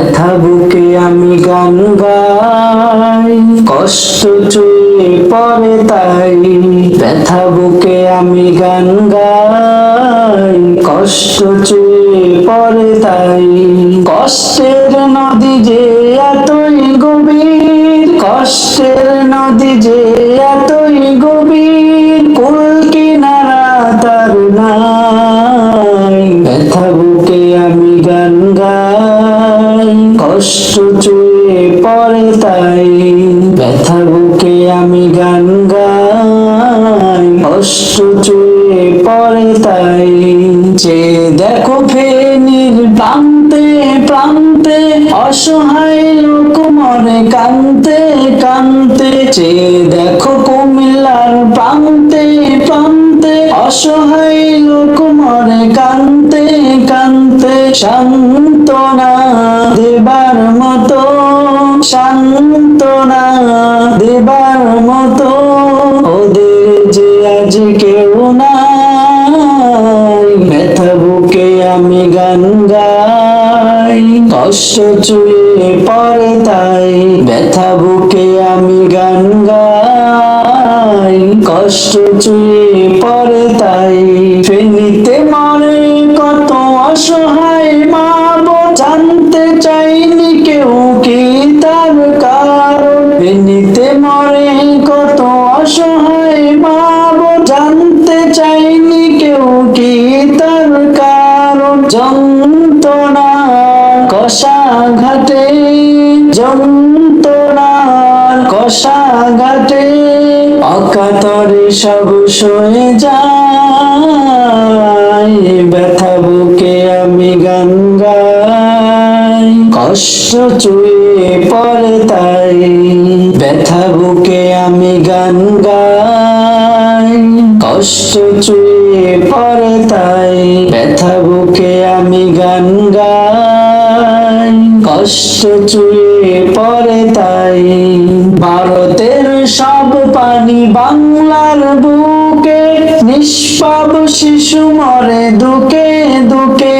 ব্যথা বুকে আমি গান গাই। কষ্ট চুয়ে পরে তাই ব্যথা বুকে আমি গান গাই। কষ্ট চুয়ে পরে তাই কষ্টের নদী যে এতই গভীর। কষ্টের নদী যে এতই কষ্ট চুয়ে পরে তাই ব্যথা বুকে আমি গান গাই। কষ্ট চুয়ে পরে তাই যে দেখো ফেনির প্রান্তে প্রান্তে অসহায় লোক মরে কান্তে কান্তে যে দেখো কুমিল্লার প্রান্তে প্রান্তে অসহায় লোক মরে কান্তে কান্তে সান্ত্বনা দেবার মতো, সান্ত্বনা দেবার মতো। ওদের যে আজ কেউ নাই ব্যথা বুকে আমি গান গাই। কষ্ট চুয়ে পরে তাই ব্যথা বুকে আমি গান গাই। কষ্ট চুয়ে পরে তাই ফেনিতে মরে কত অসহায় মা জানতে চাইনি কেউ কি তার কারণ। ফেনিতে মরে কত অসহায় মা জানতে চাইনি কেউ কি তার কারণ। যন্ত্রণা কষা ঘাটে, যন্ত্রণা কষা সব সয়ে যায় ব্যথা বুকে আমি গান গাই। কষ্ট চুয়ে পরে তাই, ব্যথা বুকে আমি গান গাই। কষ্ট চুয়ে পরে তাই, ব্যথা বুকে আমি গান গাই। কষ্ট চুয়ে পরে তাই সব পানি বাংলার বুকে, নিষ্পাপ শিশু মরে দুকে দুকে।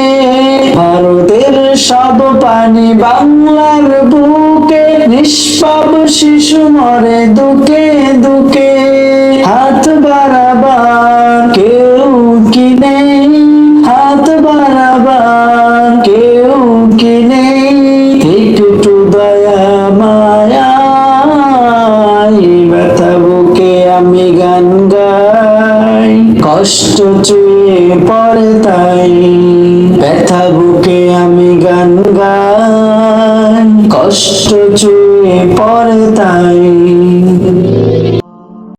ভারতের সব পানি বাংলার বুকে, নিষ্পাপ শিশু মরে দুকে দুকে। হাত আমি গান গাই, কষ্ট চুয়ে পড়ে তাই। ব্যথা বুকে আমি গান গাই, কষ্ট চুয়ে পড়ে তাই।